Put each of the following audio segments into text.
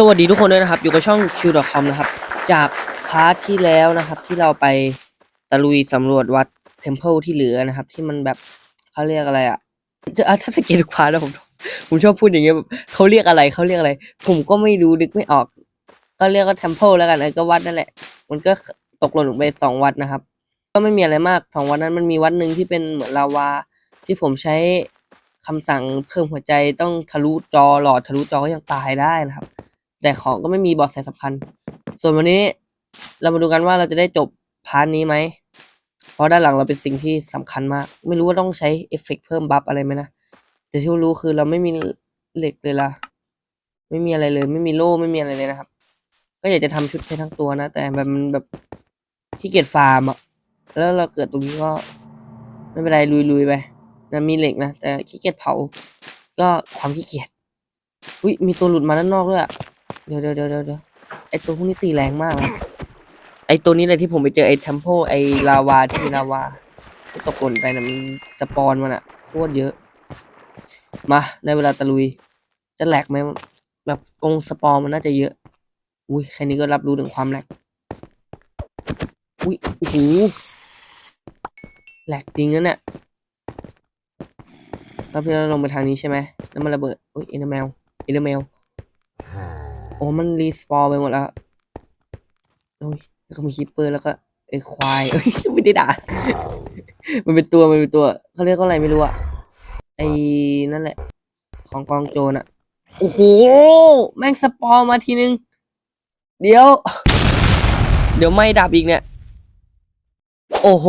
สวัสดีทุกคนด้วยนะครับ อยู่กับช่อง Q.com นะครับ จากพาร์ทที่แล้วนะครับ ที่เราไปตะลุยสำรวจวัดเทมเพิลที่เหลือนะครับ ที่มันแบบเขาเรียกอะไรอะจะอะถ้าสเกตทุกพาร์ทนะผมผมชอบพูดอย่างเงี้ยแบบเขาเรียกอะไรเขาเรียกอะไร ผมก็ไม่รู้นึกไม่ออก ก็เรียกว่าเทมเพิลแล้วกันเออก็วัดนั่นแหละ มันก็ตกหล่นลงไปสองวัดนะครับ ก็ไม่มีอะไรมากสองวัดนั้นมันมีวัดหนึ่งที่เป็นเหมือนลาวาที่ผมใช้คำสั่งเพิ่มหัวใจต้องทะลุจอหลอดทะลุจอก็ยังตายได้นะครับ แต่ของก็ไม่มีบอดแสสำคัญ ส่วนวันนี้เรามาดูกันว่าเราจะได้จบพาร์ทนี้ไหม เพราะด้านหลังเราเป็นสิ่งที่สำคัญมาก ไม่รู้ว่าต้องใช้เอฟเฟกต์เพิ่มบัฟอะไรไหมนะ แต่ที่รู้คือเราไม่มีเหล็กเลยล่ะ ไม่มีอะไรเลย ไม่มีโล่ไม่มีอะไรเลยนะครับ ก็อยากจะทำชุดให้ทั้งตัวนะ แต่แบบมันแบบขี้เกียจฟาร์มอะแล้วเราเกิดตรงนี้ก็ไม่เป็นไรลุยๆไปนะมีเหล็กนะแต่ขี้เกียจเผา ก็ความขี้เกียจอุ้ยมีตัวหลุดมาด้านนอกด้วยอะ เดี๋ยวเดี๋ยวเดี๋ยวเดี๋ยวไอตัวพวกนี้ตีแรงมากนะไอตัวนี้เลยที่ผมไปเจอไอเทมโพไอลาวาที่ลาวาที่ตกหล่นไปนะมันสปอนมันอะโคตรเยอะ มาในเวลาตะลุย จะแหลกไหมแบบกงสปอนมันน่าจะเยอะ อุ้ยแค่นี้ก็รับรู้ถึงความแหลกอุ้ยโอ้โหแหลกจริงนะเนี่ยรอบที่เราลงไปทางนี้ใช่ไหมแล้วมันระเบิดอุ้ยเอ็นเมลเอ็นเมล โอ้มันรีสปอร์ไปหมดแล้วโอ้ยแล้วก็มีคิปเปอร์แล้วก็ไอ้ควายเอ้ยไม่ได้ด่า มันเป็นตัวมันเป็นตัวเขาเรียกว่าอะไรไม่รู้อะไอ้นั่นแหละ ของกองโจรอะโอ้โหแม่งสปอร์มาทีนึง เดี๋ยว เดี๋ยวไม่ดับอีกเนี่ย โอ้โห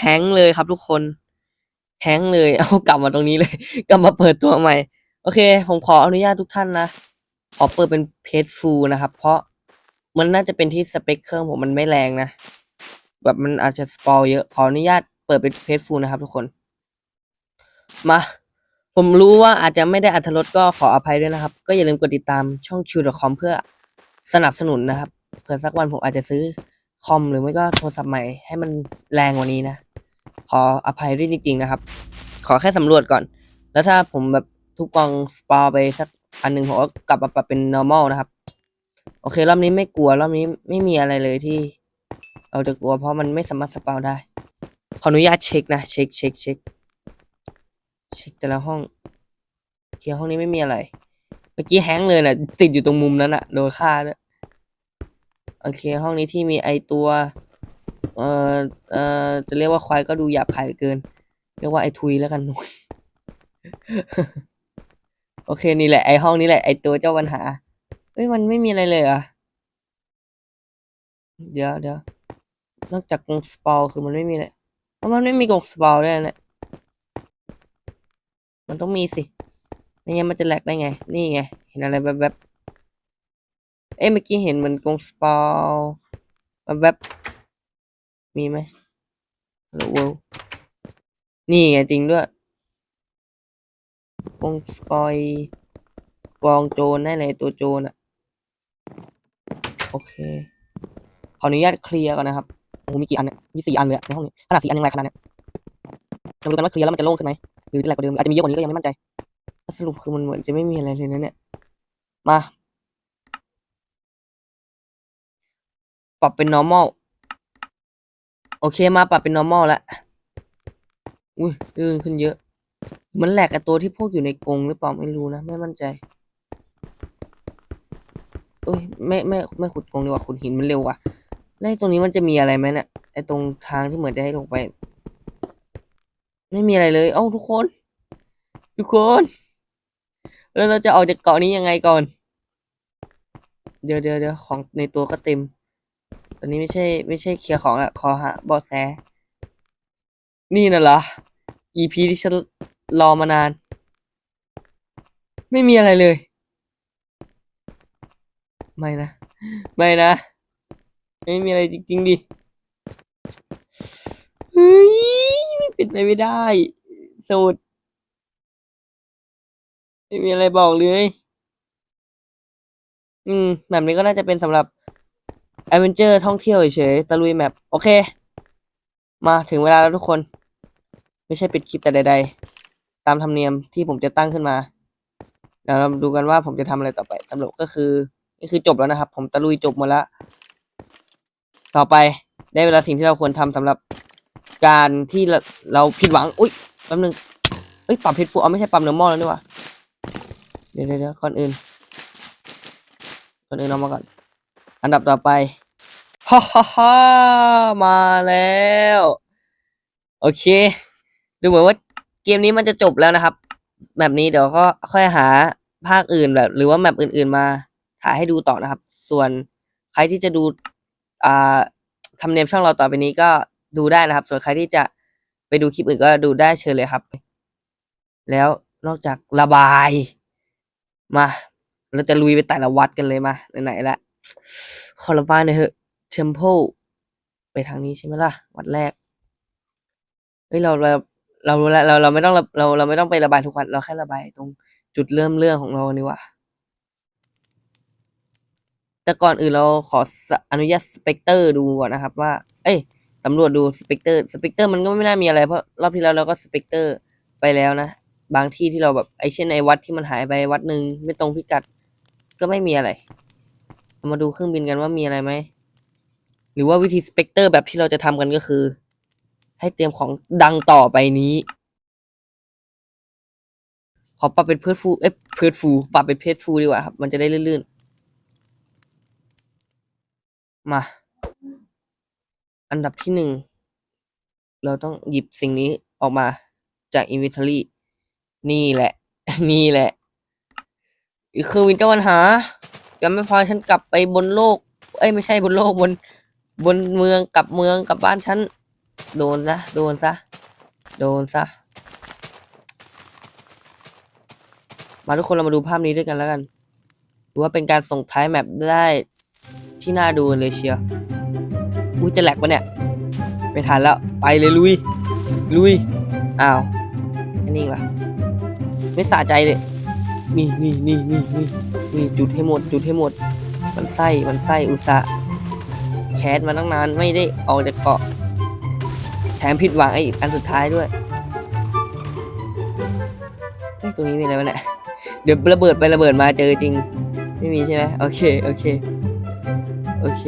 แฮงก์เลยครับทุกคนแฮงก์เลย เอากลับมาตรงนี้เลย กลับมาเปิดตัวใหม่ โอเค ผมขออนุญาตทุกท่านนะ ขอเปิดเป็นเพจฟูลนะครับ เพราะมันน่าจะเป็นที่สเปคเครื่องผมมันไม่แรงนะ แบบมันอาจจะสปอยเยอะ ขออนุญาตเปิดเป็นเพจฟูลนะครับทุกคน มา ผมรู้ว่าอาจจะไม่ได้อัธรสก็ขออภัยด้วยนะครับ ก็อย่าลืมกดติดตามช่อง Q.com เพื่อสนับสนุนนะครับ เผื่อสักวันผมอาจจะซื้อคอมหรือไม่ก็โทรศัพท์ใหม่ให้มันแรงกว่านี้นะ ขออภัยด้วยจริง ๆ นะครับ ขอแค่สำรวจก่อน แล้วถ้าผมแบบทุกกองสปาไปสัก อันหนึ่งผมก็กลับมาปรับเป็น normal นะครับ โอเค รอบนี้ไม่กลัว รอบนี้ไม่มีอะไรเลยที่ เราจะกลัวเพราะมันไม่สามารถสปาได้ ขออนุญาตเช็คนะ เช็คเช็คเช็คเช็คแต่ละห้องเคลียร์ห้องนี้ไม่มีอะไร เมื่อกี้แฮงเลยนะติดอยู่ตรงมุมนั้นอะโดนฆ่าด้วยโอเค ห้องนี้ที่มีไอตัว เอ่อ เอ่อ จะเรียกว่าควายก็ดูหยาบคายเหลือเกิน เรียกว่าไอทุยแล้วกัน โอเคนี่แหละไอห้องนี้แหละไอตัวเจ้าปัญหา เอ้ยมันไม่มีอะไรเลยอะ เดี๋ยวเดี๋ยวนอกจากกรงสปอลคือมันไม่มีเลยเพราะมันไม่มีกรงสปอลด้วยนะมันต้องมีสิไม่งั้นมันจะแหลกได้ไง นี่ไง เห็นอะไรแบบแบบๆเอ้ยเมื่อกี้เห็นเหมือนกรงสปอลแบบแบบๆมีไหมฮัลโหลเวลนี่ไงจริงด้วย กงสปอยกองโจรได้เลยตัวโจรอะโอเค ขออนุญาตเคลียร์ก่อนนะครับโอ้โหมีกี่อันเนี่ยมีสี่อันเลยในห้องนี้ขนาดสี่อันยังไรขนาดเนี้ยจะมาดูกันว่าเคลียร์แล้วมันจะโล่งขึ้นไหมหรือจะแหลกกว่าเดิมอาจจะมีเยอะกว่านี้ก็ยังไม่มั่นใจสรุปคือมันเหมือนจะไม่มีอะไรเลยนะเนี่ยมาปรับเป็น normal โอเคมาปรับเป็น normal แล้วอุ้ยลื่นขึ้นเยอะ มันแหลกกับตัวที่พวกอยู่ในกรงหรือเปล่าไม่รู้นะ ไม่มั่นใจ เอ้ยไม่ไม่ไม่ขุดกรงดีกว่าขุดหินมันเร็วกว่าแล้วไอ้ตรงนี้มันจะมีอะไรไหมเนี่ยไอ้ตรงทางที่เหมือนจะให้ลงไป ไม่มีอะไรเลย เอ้าทุกคน ทุกคน แล้วเราจะออกจากเกาะนี้ยังไงก่อน เดี๋ยวเดี๋ยวเดี๋ยวของในตัวก็เต็ม ตอนนี้ไม่ใช่ ไม่ใช่เคลียร์ของละขอหาบาะแส นี่น่ะเหรอ EP ที่ฉันรอมานาน ไม่มีอะไรเลย ไม่นะ ไม่นะ ไม่มีอะไรจริง ๆ ดิ เฮ้ยไม่ป็นไปไม่ได้สูตรไม่มีอะไรบอกเลย อืมแบบนี้ก็น่าจะเป็นสำหรับแอดเวนเจอร์ท่องเที่ยวเฉยๆตะลุยแมปโอเค มาถึงเวลาแล้วทุกคน ไม่ใช่ปิดคลิปแต่ใด ๆ ตามธรรมเนียมที่ผมจะตั้งขึ้นมาเดี๋ยวเราดูกันว่าผมจะทำอะไรต่อไปสรุปก็คือนี่คือจบแล้วนะครับ ผมตะลุยจบหมดแล้วต่อไปได้เวลาสิ่งที่เราควรทำสำหรับการที่เราผิดหวัง อุ้ยแป๊บนึงเอ้ยปรับเพชรฟูเอาไม่ใช่ปรับเนื้อหม้อแล้วนี่ว่าเดี๋ยวเดี๋ยวเดี๋ยวก่อนอื่นก่อนอื่นเอามาก่อน อันดับต่อไปฮ่าฮ่าฮ่ามาแล้ว โอเค ดูเหมือนว่าเกมนี้มันจะจบแล้วนะครับ แบบนี้เดี๋ยวก็ค่อยหาภาคอื่นแบบ หรือว่าแมปอื่น ๆมาถ่ายให้ดูต่อนะครับ ส่วนใครที่จะดูอ่าทำเนียมช่องเราต่อไปนี้ก็ดูได้นะครับ ส่วนใครที่จะไปดูคลิปอื่นก็ดูได้เชิญเลยครับ แล้วนอกจากระบายมา เราจะลุยไปแต่ละวัดกันเลยมาไหนๆละขอระบายหน่อยเถอะเทมเพลไปทางนี้ใช่ไหมล่ะ วัดแรกเฮ้ยเราเรา เรารู้แล้วเราเราไม่ต้องระเราเราไม่ต้องไประบายทุกวันเราแค่ระบายตรงจุดเริ่มเรื่องของเราดีกว่า แต่ก่อนอื่นเราขอสอนุญาตสเปกเตอร์ดูก่อนนะครับ ว่า เอ้ยสำรวจดูสเปกเตอร์สเปกเตอร์มันก็ไม่น่ามีอะไรเพราะรอบที่แล้วเราก็สเปกเตอร์ไปแล้วนะ บางที่ที่เราแบบไอเช่นไอวัดที่มันหายไปวัดหนึ่งไม่ตรงพิกัด ก็ไม่มีอะไรามาดูเครื่องบินกันว่ามีอะไรไหมหรือว่าวิธีสเปกเตอร์แบบที่เราจะทำกันก็คือ ให้เตรียมของดังต่อไปนี้ ขอปรับเป็นเพิร์ดฟูเอ้ยเพิร์ดฟูปรับเป็นเพิร์ฟูดีกว่าครับ มันจะได้ลื่นๆ มา อันดับที่หนึ่ง เราต้องหยิบสิ่งนี้ออกมาจาก inventory นี่แหละ นี่แหละอีกคือวินเจ้าปัญหายังไม่พอฉันกลับไปบนโลก เอ้ยไม่ใช่บนโลกบนบนเมืองกลับเมืองกลับบ้านฉัน โดนซะโดนซะ โดนซะ มาทุกคนเรามาดูภาพนี้ด้วยกันแล้วกันถือว่าเป็นการส่งท้ายแมปได้ที่น่าดูเลยเชียวอุ้ยจะแหลกปะเนี่ย ไม่ทันแล้ว ไปเลยลุย ลุย อ้าวแค่นี้เหรอไม่สะใจเลย นี่นี่นี่นี่นี่นี่จุดให้หมด จุดให้หมด มันไส้ มันไส้อุตสาแคสมาตั้งนานไม่ได้ออกจากเกาะ มผิดหวังไอ้อันสุดท้ายด้วยเฮ้ตรงนี้มีอะไรวะเนี่ยเดี๋ยวระเบิดไประเบิดมาเจอจริง ไม่มีใช่ไหมโอเคโอเคโอเค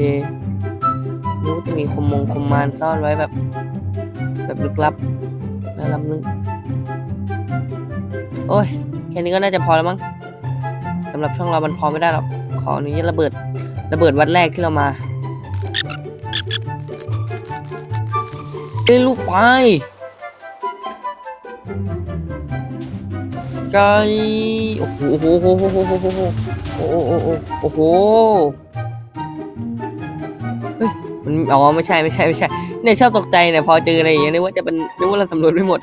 นึกว่าจะมีคมมงคมมานซ่อนไว้แบบ แบบลึกลับน่าลับนึกโอ้ยแค่นี้ก็น่าจะพอแล้วมั้งสำหรับช่องเรามันพอไม่ได้หรอกขออนุญาตระเบิด ระเบิดวัดแรกที่เรามา เอ้ลูกไป ไก่ โอ้โหโอ้โหโอ้โหโอ้โหโอ้โหโอ้โหโอ้โหเฮ้ยมันอ๋อไม่ใช่ไม่ใช่ไม่ใช่เนี่ยชอบตกใจเนี่ยพอเจออะไรอย่างเงี้ยนึกว่าจะเป็นนึกว่าเราสำรวจไม่หมด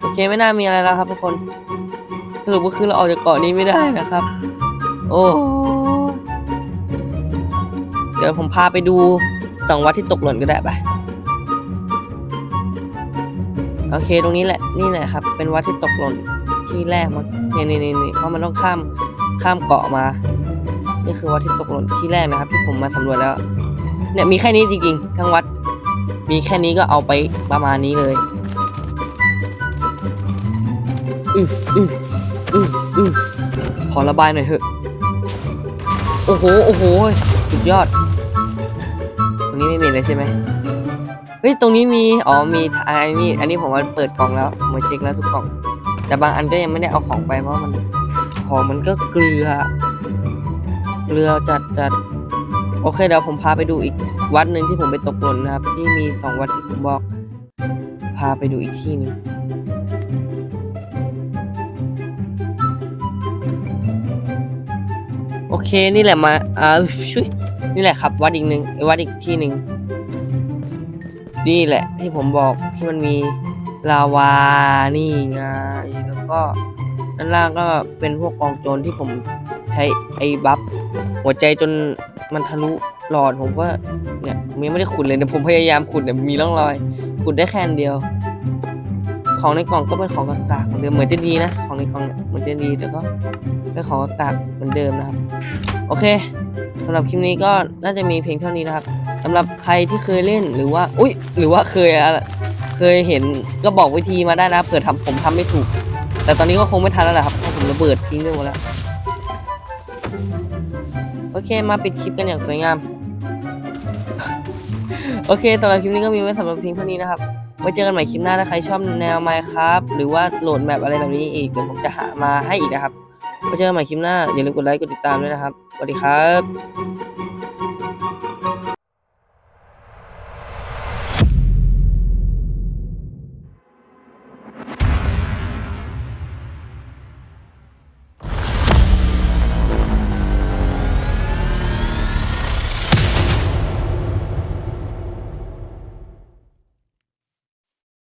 โอเคไม่น่ามีอะไรแล้วครับทุกคนสรุปก็คือเราออกจากเกาะนี้ไม่ได้นะครับ โอ้เดี๋ยวผมพาไปดูสองวัดที่ตกหล่นก็ได้ไป โอเคตรงนี้แหละนี่แหละครับ เป็นวัดที่ตกหล่นที่แรกมันนี่นี่นี่นี่เพราะมันต้องข้ามข้ามเกาะมา นี่คือวัดที่ตกหล่นที่แรกนะครับ ที่ผมมาสำรวจแล้ว เนี่ยมีแค่นี้จริงๆทั้งวัด มีแค่นี้ก็เอาไปประมาณนี้เลยอืออืออืออือขอระบายหน่อยเถอะโอ้โหโอ้โหสุดยอด ตรงนี้ไม่มีเลยใช่ไหม ฮ้ยตรงนี้มีอ๋อมีอันนี้อันนี้ผมมาเปิดกล่องแล้วผมาเช็คแล้วทุกกล่อง แต่บางอันก็ยังไม่ได้เอาของไปเพราะมันของมันก็เกลือ เกลือจัดจัดโอเคเดี๋ยวผมพาไปดูอีกวัดหนึ่งที่ผมไปตกหล่นนะครับ ที่มีสองวัดที่ผมบอก พาไปดูอีกที่นึงโอเคนี่แหละมาอ่าช่วยนี่แหละครับ วัดอีกหนึ่งวัดอีกที่หนึ่ง นี่แหละที่ผมบอกที่มันมีลาวานี่ไงแล้วก็ด้านล่างก็เป็นพวกกองโจรที่ผมใช้ไอ้บัฟหัวใจจนมันทะลุหลอดผมก็เนี่ยมยังไม่ได้ขุดเลยแต่ผมพยายามขุดเนี่ยมีร่องรอย ขุดได้แค่เดียว ของในกล่องก็เป็นของกากๆเหมือนเดิมเหมือนจะดีนะ ของในกล่องเนี่ยเหมือนจะดีแต่ก็เป็นของกากๆเหมือนเดิมนะครับ โอเคสำหรับคลิปนี้ก็น่าจะมีเพียงเท่านี้นะครับ สำหรับใครที่เคยเล่นหรือว่า อุ้ยหรือว่าเคยเคยเห็นก็บอกวิธีมาได้นะเผื่อทำผมทำไม่ถูก แต่ตอนนี้ก็คงไม่ทันแล้วแหละครับเพราะผมระเบิดทิ้งไปหมดแล้วโโอเคมาปิดคลิปกันอย่างสวยงาม โอเคสำหรับคลิปนี้ก็มีไว้สำหรับเพียงเท่านี้นะครับไว้เจอกันใหม่คลิปหน้าถ้าใครชอบแนวไมค์ครับหรือว่าโหลดแมปอะไรแบบนี้อีกเดี๋ยวผมจะหามาให้อีกนะครับไว้เจอกันใหม่คลิปหน้าอย่าลืมกดไลค์กดติดตามด้วยนะครับสวัสดีครับ